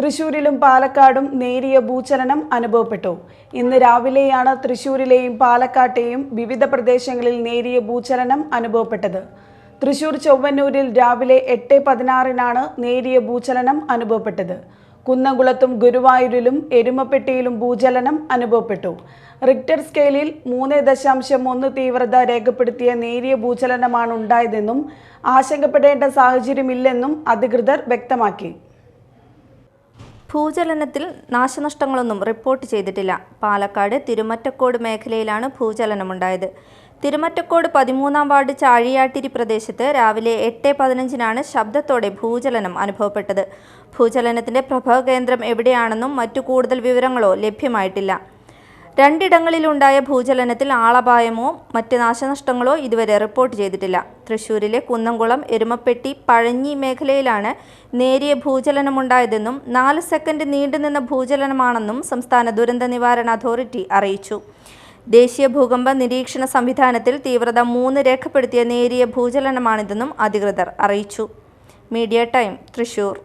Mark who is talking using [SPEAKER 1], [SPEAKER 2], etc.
[SPEAKER 1] തൃശൂരിലും പാലക്കാടും നേരിയ ഭൂചലനം അനുഭവപ്പെട്ടു. ഇന്ന് രാവിലെയാണ് തൃശൂരിലെയും പാലക്കാട്ടെയും വിവിധ പ്രദേശങ്ങളിൽ നേരിയ ഭൂചലനം അനുഭവപ്പെട്ടത്. തൃശൂർ ചൊവ്വന്നൂരിൽ രാവിലെ എട്ട് പതിനാറിനാണ് നേരിയ ഭൂചലനം അനുഭവപ്പെട്ടത്. കുന്നംകുളത്തും ഗുരുവായൂരിലും എരുമപ്പെട്ടിയിലും ഭൂചലനം അനുഭവപ്പെട്ടു. റിക്ടർ സ്കെയിലിൽ മൂന്ന് ദശാംശം ഒന്ന് തീവ്രത രേഖപ്പെടുത്തിയ നേരിയ ഭൂചലനമാണ് ഉണ്ടായതെന്നും ആശങ്കപ്പെടേണ്ട സാഹചര്യമില്ലെന്നും അധികൃതർ വ്യക്തമാക്കി.
[SPEAKER 2] ഭൂചലനത്തിൽ നാശനഷ്ടങ്ങളൊന്നും റിപ്പോർട്ട് ചെയ്തിട്ടില്ല. പാലക്കാട് തിരുമറ്റക്കോട് മേഖലയിലാണ് ഭൂചലനമുണ്ടായത്. തിരുമറ്റക്കോട് പതിമൂന്നാം വാർഡ് ചാഴിയാട്ടിരി പ്രദേശത്ത് രാവിലെ എട്ട് പതിനഞ്ചിനാണ് ശബ്ദത്തോടെ ഭൂചലനം അനുഭവപ്പെട്ടത്. ഭൂചലനത്തിന്റെ പ്രഭവകേന്ദ്രം എവിടെയാണെന്നും മറ്റു കൂടുതൽ വിവരങ്ങളോ ലഭ്യമായിട്ടില്ല. രണ്ടിടങ്ങളിലുണ്ടായ ഭൂചലനത്തിൽ ആളപായമോ മറ്റ് നാശനഷ്ടങ്ങളോ ഇതുവരെ റിപ്പോർട്ട് ചെയ്തിട്ടില്ല. തൃശൂരിലെ കുന്നംകുളം എരുമപ്പെട്ടി പഴഞ്ഞി മേഖലയിലാണ് നേരിയ ഭൂചലനമുണ്ടായതെന്നും നാല് സെക്കൻഡ് നീണ്ടുനിന്ന ഭൂചലനമാണെന്നും സംസ്ഥാന ദുരന്ത നിവാരണ അതോറിറ്റി അറിയിച്ചു. ദേശീയ ഭൂകമ്പ നിരീക്ഷണ സംവിധാനത്തിൽ തീവ്രത മൂന്ന് രേഖപ്പെടുത്തിയ നേരിയ ഭൂചലനമാണിതെന്നും അധികൃതർ അറിയിച്ചു. Media time Thrissur.